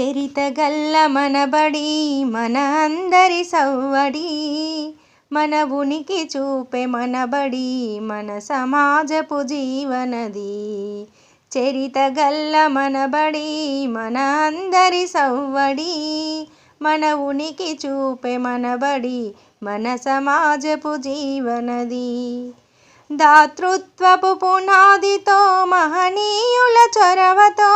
చరితగల్ల మనబడి మన అందరి సవ్వడి. మన ఉనికి చూపే మనబడి మన సమాజపు జీవనది. చరితగల్ల మనబడి మన అందరి సవ్వడి. మన ఉనికి చూపే మనబడి మన సమాజపు జీవనది. దాతృత్వపు పునాదితో మహనీయుల చొరవతో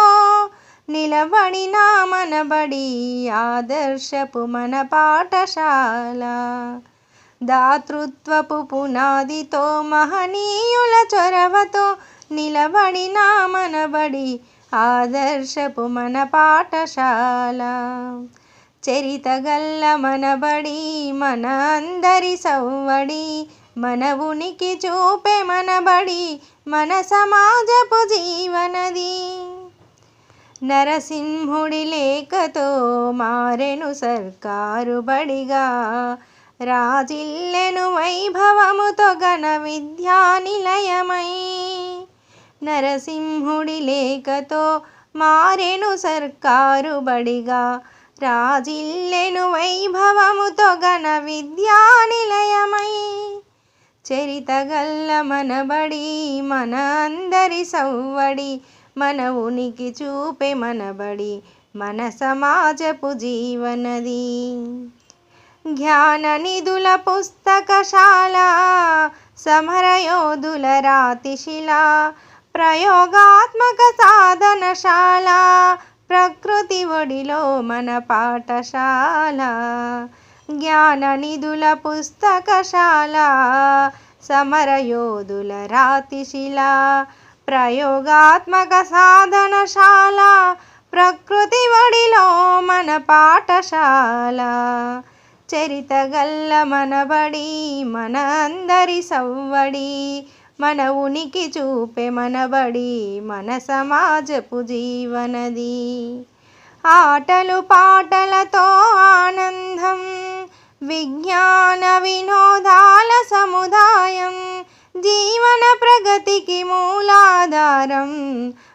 నిలబడిన మనబడి ఆదర్శపు మన పాఠశాల. దాతృత్వపు పునాదితో మహనీయుల చొరవతో నిలబడిన మనబడి ఆదర్శపు మన పాఠశాల. చరితగల్ల మనబడి మన అందరి సవ్వడి మన ఉనికి చూపే మనబడి మన సమాజపు జీవనది. నరసింహుడి లేఖతో మారెను సర్కారు బడిగా. రాజిల్లెను వైభవముతో ఘన విద్యా నిలయమై. నరసింహుడి లేఖతో మారెను సర్కారు బడిగా. రాజిల్లెను వైభవముతో ఘన విద్యా నిలయమై. చరితగల్ల మనబడి మన అందరి సవ్వడి మన ఉనికి చూపే మనబడి మన సమాజపు జీవనది. జ్ఞాన నిధుల పుస్తకశాల సమరయోధుల రాతిశిల ప్రయోగాత్మక సాధనశాల ప్రకృతి ఒడిలో మన పాఠశాల. జ్ఞాన నిధుల పుస్తకశాల సమరయోధుల రాతిశిల ప్రయోగాత్మక సాధనశాల ప్రకృతి వడిలో మన పాఠశాల. చరితగల్ల మనబడి మన అందరి సవ్వడి. మన ఉనికి చూపే మనబడి మన సమాజపు జీవనది. ఆటలు పాటలతో ఆనందం విజ్ఞాన వినోదాల సముదాయం జీవన ప్రగతికి మూలాధారం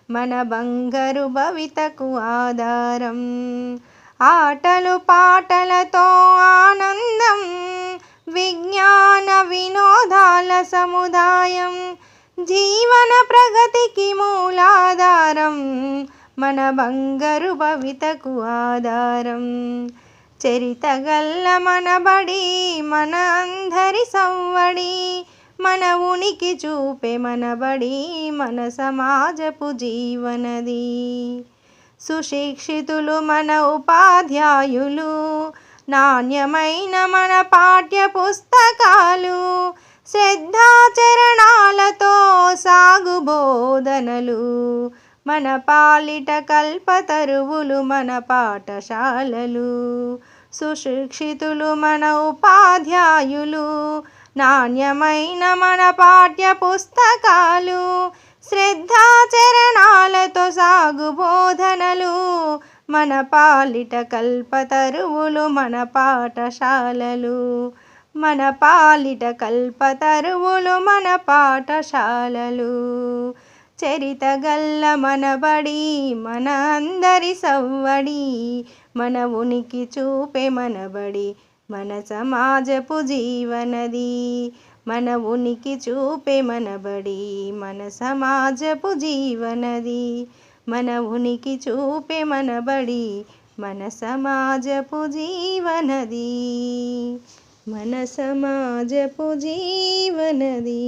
మన బంగారు భవితకు ఆధారం. ఆటలు పాటలతో ఆనందం విజ్ఞాన వినోదాల సముదాయం. జీవన ప్రగతికి మూలాధారం మన బంగారు భవితకు ఆధారం. చరితగల్ల మనబడి మన అందరి సవ్వడి మన ఉనికి చూపే మనబడి మన సమాజపు జీవనది. సుశిక్షితులు మన ఉపాధ్యాయులు నాణ్యమైన మన పాఠ్య పుస్తకాలు శ్రద్ధాచరణాలతో సాగు బోధనలు. మన పాలిట కల్పతరువులు మన పాఠశాలలు. సుశిక్షితులు మన ఉపాధ్యాయులు నాణ్యమైన మన పాఠ్య పుస్తకాలు శ్రద్ధాచరణాలతో సాగు బోధనలు మన పాలిట కల్పతరువులు మన పాఠశాలలు. మన పాలిట కల్పతరువులు మన పాఠశాలలు. చరితగల్ల మనబడి మన అందరి సవ్వడి మన ఉనికి చూపే మనబడి మన సమాజపు జీవనది మన ఉనికి చూపే మనబడి మన సమాజపు జీవనది మన ఉనికి చూపే మనబడి మన సమాజపు జీవనది మన సమాజపు జీవనది.